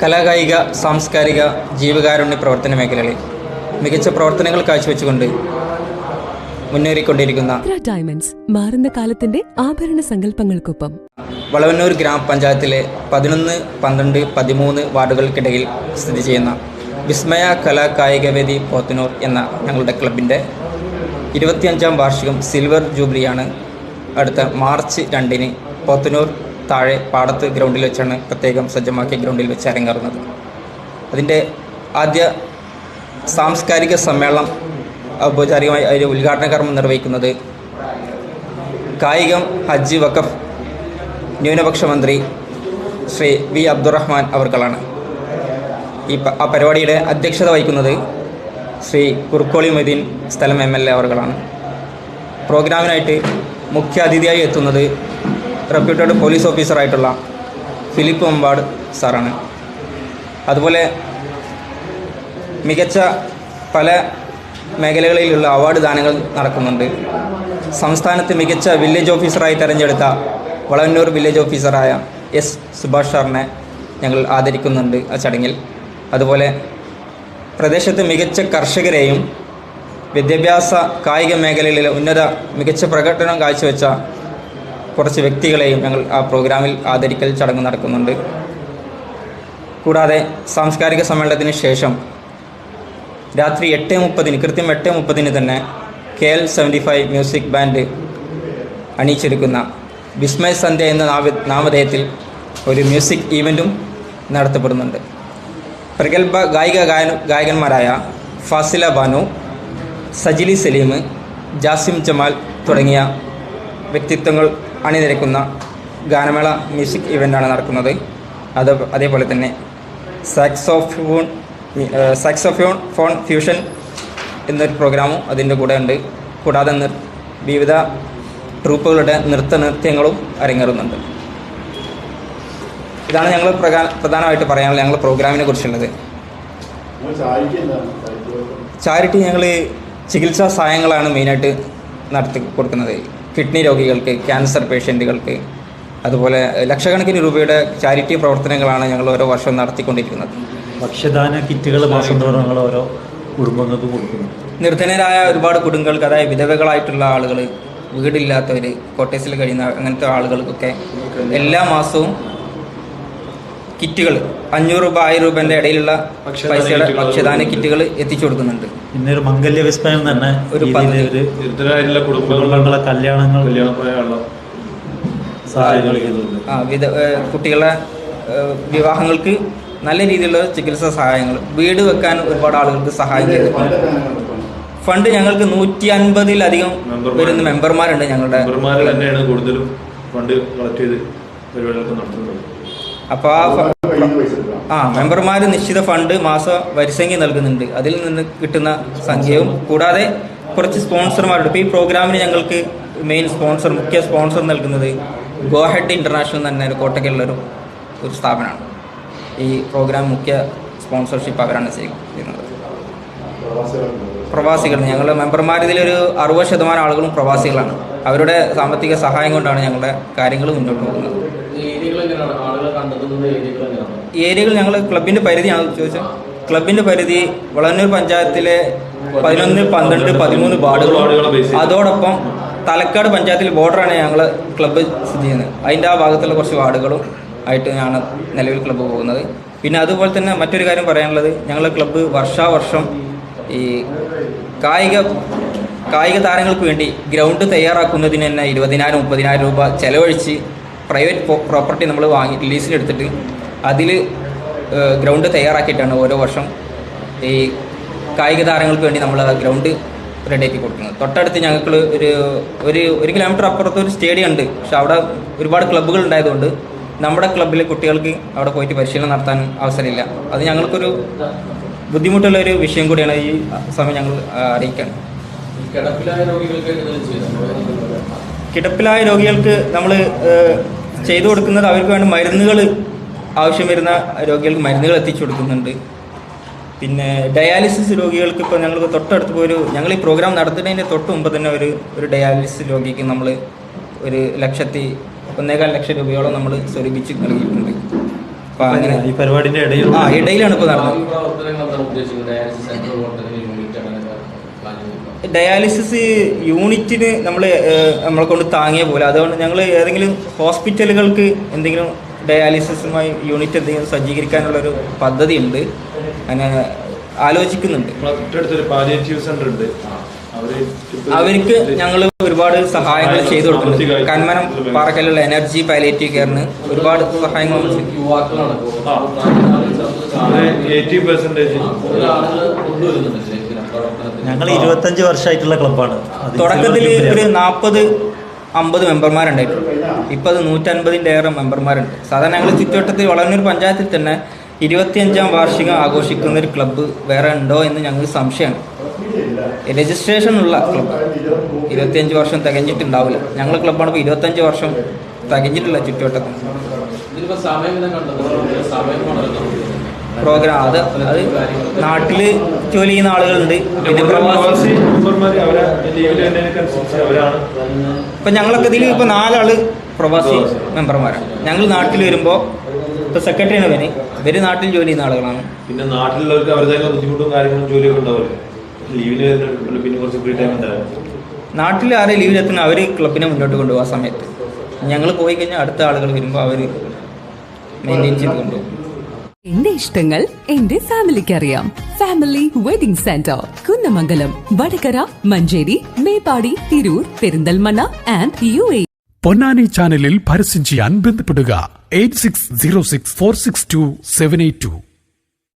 കലാകായിക സാംസ്കാരിക ജീവകാരുണ്യ പ്രവർത്തന മേഖലകളിൽ മികച്ച പ്രവർത്തനങ്ങൾ കാഴ്ചവെച്ചുകൊണ്ട് മുന്നേറിക്കൊണ്ടിരിക്കുന്ന ഡയമണ്ട്സ് മാറുന്ന കാലത്തിന്റെ ആഭരണ സങ്കല്പങ്ങൾക്കൊപ്പം. വളവന്നൂർ ഗ്രാമപഞ്ചായത്തിലെ പതിനൊന്ന് പന്ത്രണ്ട് പതിമൂന്ന് വാർഡുകൾക്കിടയിൽ സ്ഥിതി ചെയ്യുന്ന വിസ്മയ കലാ കായികവേദി പോത്തനൂർ എന്ന ഞങ്ങളുടെ ക്ലബിന്റെ ഇരുപത്തിയഞ്ചാം വാർഷികം സിൽവർ ജൂബിലിയാണ് അടുത്ത മാർച്ച് രണ്ടിന് പോത്തനൂർ താഴെ പാടത്ത് ഗ്രൗണ്ടിൽ വെച്ചാണ് പ്രത്യേകം സജ്ജമാക്കിയ ഗ്രൗണ്ടിൽ വെച്ച് അരങ്ങേറുന്നത്. അതിന്റെ ആദ്യ സാംസ്കാരിക സമ്മേളനം ഔപചാരികമായി അതിന്റെ ഉദ്ഘാടന കർമ്മം നിർവഹിക്കുന്നത് കായികം ഹജ്ജ് വഖഫ് ന്യൂനപക്ഷ മന്ത്രി ശ്രീ വി അബ്ദുറഹ്മാൻ അവർക്കളാണ് ഈ ആ പരിപാടിയുടെ അധ്യക്ഷത വഹിക്കുന്നത് ശ്രീ കുർക്കോളി മൊയ്തീൻ സ്ഥലം എം എൽ എ അവർകളാണ് പ്രോഗ്രാമിനായിട്ട് മുഖ്യാതിഥിയായി എത്തുന്നത് റെപ്യൂട്ടഡ് പോലീസ് ഓഫീസറായിട്ടുള്ള ഫിലിപ്പ് മമ്പാട് സാറാണ്. അതുപോലെ മികച്ച പല മേഖലകളിലുള്ള അവാർഡ് ദാനങ്ങൾ നടക്കുന്നുണ്ട്. സംസ്ഥാനത്ത് മികച്ച വില്ലേജ് ഓഫീസറായി തെരഞ്ഞെടുത്ത വളന്നൂർ വില്ലേജ് ഓഫീസറായ എസ് സുഭാഷ് സാറിനെ ഞങ്ങൾ ആദരിക്കുന്നുണ്ട് ആ ചടങ്ങിൽ. അതുപോലെ പ്രദേശത്ത് മികച്ച കർഷകരെയും വിദ്യാഭ്യാസ കായിക മേഖലകളിലെ ഉന്നത മികച്ച പ്രകടനം കാഴ്ചവെച്ച കുറച്ച് വ്യക്തികളെയും ഞങ്ങൾ ആ പ്രോഗ്രാമിൽ ആദരിക്കൽ ചടങ്ങ് നടക്കുന്നുണ്ട്. കൂടാതെ സാംസ്കാരിക സമ്മേളനത്തിന് ശേഷം രാത്രി എട്ട് മുപ്പതിന് കൃത്യം എട്ട് മുപ്പതിന് തന്നെ K L seventy five music band അണിയിച്ചിരിക്കുന്ന Vismaya Sandhya എന്ന നാമ നാമധേയത്തിൽ ഒരു മ്യൂസിക് ഈവന്റും നടത്തപ്പെടുന്നുണ്ട്. പ്രഗത്ഭ ഗായിക ഗായന ഗായകന്മാരായ ഫാസില ബാനു സജിലി സലീം ജാസിം ജമാൽ തുടങ്ങിയ വ്യക്തിത്വങ്ങൾ അണിനിരക്കുന്ന ഗാനമേള മ്യൂസിക് ഇവന്റാണ് നടക്കുന്നത്. അത് അതേപോലെ തന്നെ സാക്സോഫോൺ സാക്സോഫോൺ ഫോൺ ഫ്യൂഷൻ എന്നൊരു പ്രോഗ്രാമും അതിന്റെ കൂടെ ഉണ്ട്. കൂടാതെ വിവിധ ട്രൂപ്പുകളുടെ നൃത്ത നൃത്യങ്ങളും അരങ്ങേറുന്നുണ്ട്. ഇതാണ് ഞങ്ങൾ പ്രധാന പ്രധാനമായിട്ട് പറയാനുള്ള ഞങ്ങൾ പ്രോഗ്രാമിനെ കുറിച്ചുള്ളത്. ചാരിറ്റി ഞങ്ങൾ ചികിത്സാ സഹായങ്ങളാണ് മെയിനായിട്ട് നടത്തി കൊടുക്കുന്നത്. കിഡ്നി രോഗികൾക്ക് ക്യാൻസർ പേഷ്യന്റുകൾക്ക് അതുപോലെ ലക്ഷക്കണക്കിന് രൂപയുടെ ചാരിറ്റി പ്രവർത്തനങ്ങളാണ് ഞങ്ങൾ ഓരോ വർഷവും നടത്തിക്കൊണ്ടിരിക്കുന്നത്. ഭക്ഷ്യദാന കിറ്റുകൾ മാസം തോറും ഞങ്ങൾ ഓരോ കുടുംബങ്ങൾക്ക് കൊടുക്കുന്നു. നിർധനരായ ഒരുപാട് കുടുംബങ്ങൾക്ക് അതായത് വിധവകളായിട്ടുള്ള ആളുകൾ വീടില്ലാത്തവർ കോട്ടേഴ്സിൽ കഴിയുന്ന അങ്ങനത്തെ ആളുകൾക്കൊക്കെ എല്ലാ മാസവും കിറ്റുകൾ അഞ്ഞൂറ് രൂപ ആയിരം രൂപേന്റെ ഇടയിലുള്ള പൈസയുടെ ഭക്ഷ്യദാന കിറ്റുകൾ എത്തിച്ചു കൊടുക്കുന്നുണ്ട്. ഇന്നൊരു ഒരു മംഗല്യ വിസ്മയം തന്നെ ഒരു രീതിയിൽ ഒരു നിർദ്ധരായിട്ടുള്ള കുടുംബങ്ങളുടെ കല്യാണങ്ങൾ ആ വിധ കുട്ടികളെ വിവാഹങ്ങൾക്ക് നല്ല രീതിയിലുള്ള ചികിത്സാ സഹായങ്ങൾ വീട് വെക്കാൻ ഒരുപാട് ആളുകൾക്ക് സഹായം ചെയ്തിട്ടുണ്ട്. ഫണ്ട് ഞങ്ങൾക്ക് നൂറ്റി അൻപതിലധികം മെമ്പർമാർ. വരുന്ന മെമ്പർമാരുണ്ട് ഞങ്ങളുടെ മെമ്പർമാർ തന്നെയാണ് കൂടുതലും ഫണ്ട് കളക്ട് ചെയ്ത് പരിപാടികളൊക്കെ നടത്തുന്നത്. അപ്പോൾ ആ ആ മെമ്പർമാർ നിശ്ചിത ഫണ്ട് മാസ വരിസംഖ്യ നൽകുന്നുണ്ട്. അതിൽ നിന്ന് കിട്ടുന്ന സംഖ്യയും കൂടാതെ കുറച്ച് സ്പോൺസർമാരുണ്ട്. ഇപ്പോൾ ഈ പ്രോഗ്രാമിന് ഞങ്ങൾക്ക് മെയിൻ സ്പോൺസർ മുഖ്യ സ്പോൺസർ നൽകുന്നത് ഗോഹെഡ് ഇന്റർനാഷണൽ തന്നെ ഒരു ഒരു സ്ഥാപനമാണ്. ഈ പ്രോഗ്രാം മുഖ്യ സ്പോൺസർഷിപ്പ് അവരാണ് ചെയ്യുന്നത്. പ്രവാസികൾ ഞങ്ങളുടെ മെമ്പർമാർ ഇതിലൊരു അറുപത് ശതമാനം ആളുകളും പ്രവാസികളാണ്. അവരുടെ സാമ്പത്തിക സഹായം കൊണ്ടാണ് ഞങ്ങളുടെ കാര്യങ്ങൾ മുന്നോട്ട് പോകുന്നത് ഏരിയകൾ എങ്ങനെയാണ് ആളുകളെ കണ്ടെത്തുന്നത് ഏരിയകൾ ഞങ്ങൾ ക്ലബിന്റെ പരിധിയാണ് ചോദിച്ചത്. ക്ലബിന്റെ പരിധി വളന്നൂർ പഞ്ചായത്തിലെ പതിനൊന്ന് പന്ത്രണ്ട് പതിമൂന്ന് വാർഡുകളെ അതോടൊപ്പം തലക്കാട് പഞ്ചായത്തിൽ ബോർഡറാണ് ഞങ്ങൾ ക്ലബ്ബ് സ്ഥിതി ചെയ്യുന്നത്. അതിന്റെ ആ ഭാഗത്തുള്ള കുറച്ച് വാർഡുകളും ആയിട്ട് ഞാൻ നിലവിൽ ക്ലബ്ബ് പോകുന്നത്. പിന്നെ അതുപോലെ തന്നെ മറ്റൊരു കാര്യം പറയാനുള്ളത് ഞങ്ങളുടെ ക്ലബ്ബ് വർഷാവർഷം ഈ കായിക കായിക താരങ്ങൾക്ക് വേണ്ടി ഗ്രൗണ്ട് തയ്യാറാക്കുന്നതിന് തന്നെ ഇരുപതിനായിരം മുപ്പതിനായിരം രൂപ ചെലവഴിച്ച് പ്രൈവറ്റ് പ്രോപ്പർട്ടി നമ്മൾ വാങ്ങി ലീസിനെടുത്തിട്ട് അതിൽ ഗ്രൗണ്ട് തയ്യാറാക്കിയിട്ടാണ് ഓരോ വർഷം ഈ കായിക താരങ്ങൾക്ക് വേണ്ടി നമ്മൾ ആ ഗ്രൗണ്ട് റെഡിയാക്കി കൊടുക്കുന്നത്. തൊട്ടടുത്ത് ഞങ്ങൾക്ക് ഒരു ഒരു ഒരു കിലോമീറ്റർ അപ്പുറത്ത് ഒരു സ്റ്റേഡിയം ഉണ്ട്. പക്ഷെ അവിടെ ഒരുപാട് ക്ലബ്ബുകൾ ഉണ്ടായതുകൊണ്ട് നമ്മുടെ ക്ലബ്ബിലെ കുട്ടികൾക്ക് അവിടെ പോയിട്ട് പരിശീലനം നടത്താൻ അവസരമില്ല. അത് ഞങ്ങൾക്കൊരു ബുദ്ധിമുട്ടുള്ള ഒരു വിഷയം കൂടിയാണ് ഈ സമയം ഞങ്ങൾ അറിയിക്കാൻ കിടപ്പിലായ രോഗികൾക്ക് നമ്മൾ ചെയ്തു കൊടുക്കുന്നത് അവർക്ക് വേണ്ട മരുന്നുകൾ ആവശ്യം വരുന്ന രോഗികൾക്ക് മരുന്നുകൾ എത്തിച്ചു കൊടുക്കുന്നുണ്ട്. പിന്നെ ഡയാലിസിസ് രോഗികൾക്ക് ഇപ്പോൾ ഞങ്ങൾ തൊട്ടടുത്ത് പോയി ഒരു ഞങ്ങൾ ഈ പ്രോഗ്രാം നടത്തുന്നതിന്റെ തൊട്ട് മുമ്പ് തന്നെ ഒരു ഒരു ഡയാലിസിസ് രോഗിക്ക് നമ്മൾ ഒരു ലക്ഷത്തി ഒന്നേകാൽ ലക്ഷം രൂപയോളം നമ്മൾ സ്വരൂപിച്ച് നൽകിയിട്ടുണ്ട്. അപ്പോൾ അങ്ങനെ ഈ പരിപാടിന്റെ ഇടയിൽ ആ ഇടയിലാണ് ഇപ്പോൾ നടന്നത്. ഡയാലിസിസ് യൂണിറ്റിന് നമ്മൾ നമ്മളെ കൊണ്ട് താങ്ങിയ പോലെ അതുകൊണ്ട് ഞങ്ങൾ ഏതെങ്കിലും ഹോസ്പിറ്റലുകൾക്ക് എന്തെങ്കിലും ഡയാലിസിസുമായി യൂണിറ്റ് എന്തെങ്കിലും സജ്ജീകരിക്കാനുള്ളൊരു പദ്ധതി ഉണ്ട്. അങ്ങനെ ആലോചിക്കുന്നുണ്ട് അവർക്ക് ഞങ്ങൾ ഒരുപാട് സഹായങ്ങൾ ചെയ്തു കൊടുക്കുന്നുണ്ട്. കന്മനം പാറക്കലുള്ള എനർജി പാലേറ്റീവ് കെയറിന് ഒരുപാട് സഹായങ്ങൾ. യുവാക്കളാണ്. ഞങ്ങൾ ഇരുപത്തഞ്ച് വർഷമായിട്ടുള്ള ക്ലബ്ബാണ്. തുടക്കത്തിൽ ഒരു നാൽപ്പത് അമ്പത് മെമ്പർമാരുണ്ടായിട്ടുള്ളൂ ഇപ്പോൾ അത് നൂറ്റൻപതിന്റെ ഏറെ മെമ്പർമാരുണ്ട്. സാധാരണ ഞങ്ങൾ ചുറ്റുവട്ടത്തിൽ വളർന്നൊരു പഞ്ചായത്തിൽ തന്നെ ഇരുപത്തിയഞ്ചാം വാർഷികം ആഘോഷിക്കുന്ന ഒരു ക്ലബ്ബ് വേറെ ഉണ്ടോ എന്ന് ഞങ്ങൾക്ക് സംശയമാണ്. രജിസ്ട്രേഷൻ ഉള്ള ക്ലബ്ബ്. ഇരുപത്തിയഞ്ച് വർഷം തികഞ്ഞിട്ടുണ്ടാവില്ല. ഞങ്ങൾ ക്ലബ്ബാണ് ഇപ്പോൾ ഇരുപത്തഞ്ച് വർഷം തികഞ്ഞിട്ടില്ല ചുറ്റുവട്ടത്തിൽ പ്രോഗ്രാം. അത് അത് നാട്ടിൽ ജോലി ചെയ്യുന്ന ആളുകളുണ്ട്. പിന്നെ പ്രവാസി ഇപ്പം ഞങ്ങളൊക്കെ ഇതിൽ ഇപ്പോൾ നാലാൾ പ്രവാസി മെമ്പർമാരാണ്. ഞങ്ങൾ നാട്ടിൽ വരുമ്പോൾ ഇപ്പോൾ സെക്രട്ടറിയാണ് ഇവന്. ഇവർ നാട്ടിൽ ജോലി ചെയ്യുന്ന ആളുകളാണ്. പിന്നെ നാട്ടിലുള്ളവർക്ക് അവരുടേതായ ബുദ്ധിമുട്ടും കാര്യങ്ങളും ജോലിയൊക്കെ ഉണ്ടാവില്ല ലീവിന് പിന്നെ കുറച്ച് ഫ്രീ ടൈം ഉണ്ടാവും നാട്ടിൽ ആരെ ലീവിലെത്തുന്ന അവർ ക്ലബിനെ മുന്നോട്ട് കൊണ്ടുപോകാൻ ആ സമയത്ത്. ഞങ്ങൾ പോയി കഴിഞ്ഞാൽ അടുത്ത ആളുകൾ വരുമ്പോൾ അവർ മെയിന്റെയിൻ ചെയ്ത് കൊണ്ടുപോകും. എന്റെ ഇഷ്ടങ്ങൾ എന്റെ ഫാമിലിക്ക് അറിയാം family wedding centre Kunnamangalam Vadakara Manjeri Meppadi Tirur Perinthalmanna and U A. Ponnani ചാനലിൽ പരസ്യം ചെയ്യാൻ ബന്ധപ്പെടുക. Eight six zero six four six two seven eight two.